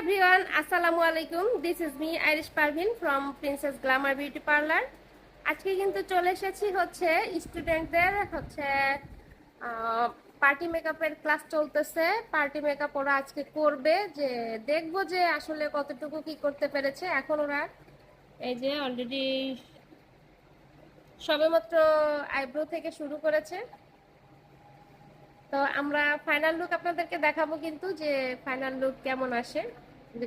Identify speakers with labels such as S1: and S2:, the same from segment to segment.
S1: Everyone, আসসালামু আলাইকুম। This is me Irish Parveen from princess glamour beauty parlour আজকে কিন্তু চলে এসেছি হচ্ছে স্টুডেন্টদের হচ্ছে পার্টি মেকআপের ক্লাস চলতেছে। পার্টি মেকআপ ওরা আজকে করবে যে দেখব যে আসলে কতটুকু কি করতে পেরেছে। এখন ওরা, এই যে অলরেডি সবেমাত্র আইব্রো থেকে শুরু করেছে। তো আমরা ফাইনাল লুক আপনাদেরকে দেখাবো কিন্তু যে ফাইনাল লুক কেমন আসে।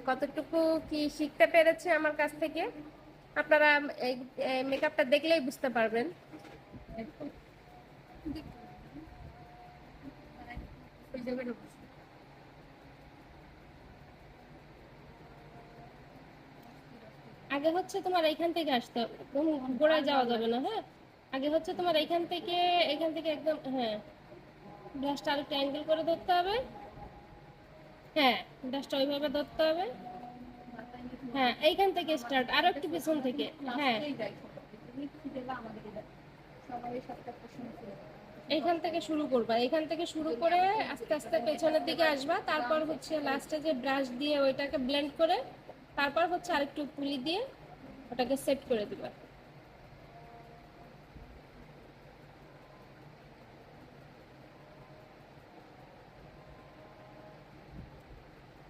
S1: কতটুকু কি শিখতে পেরেছে আমার কাছ থেকে, আপনারা মেকআপটা দেখলেই বুঝতে পারবেন। আগে হচ্ছে তোমার এইখান থেকে আসতে হবে। গোড়ায় যাওয়া যাবে না হ্যাঁ? আগে হচ্ছে তোমার এইখান থেকে এখান থেকে একদম হ্যাঁ। ব্রাশটা আরেকটু অ্যাঙ্গেল করে ধরতে হবে। হ্যাঁ ব্রাশটা ওইভাবে ধরতে হবে। হ্যাঁ এইখান থেকে স্টার্ট আরও একটু পিছন থেকে হ্যাঁ। এইখান থেকে শুরু করবা, এইখান থেকে শুরু করে আস্তে আস্তে পেছনের দিকে আসবা, তারপর হচ্ছে লাস্টে যে ব্রাশ দিয়ে ওইটাকে ব্লেন্ড করে, তারপর হচ্ছে আরেকটু পুলি দিয়ে ওটাকে সেট করে দিবা।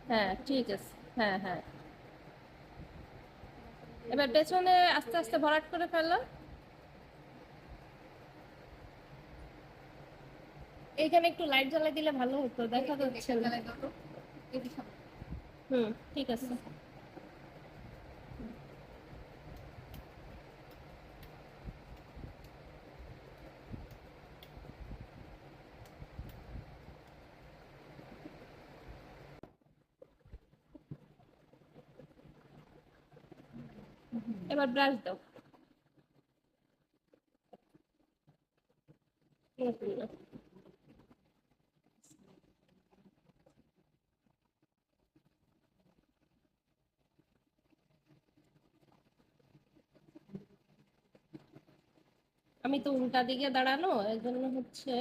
S1: হ্যাঁ ঠিক আছে। হ্যাঁ হ্যাঁ। এবার পেছনে আস্তে আস্তে ভরাট করে ফেলো। এখানে একটু লাইট জ্বালাই দিলে ভালো হতো দেখা যাচ্ছে হুম ঠিক আছে। এবার ব্রাশ দাও। আমি তো উল্টা দিকে দাঁড়ানো, এর জন্য হচ্ছে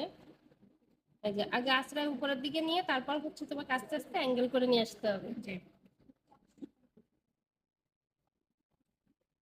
S1: আগে আশ্রয় উপরের দিকে নিয়ে, তারপর হচ্ছে তোমাকে আস্তে আস্তে অ্যাঙ্গেল করে নিয়ে আসতে হবে।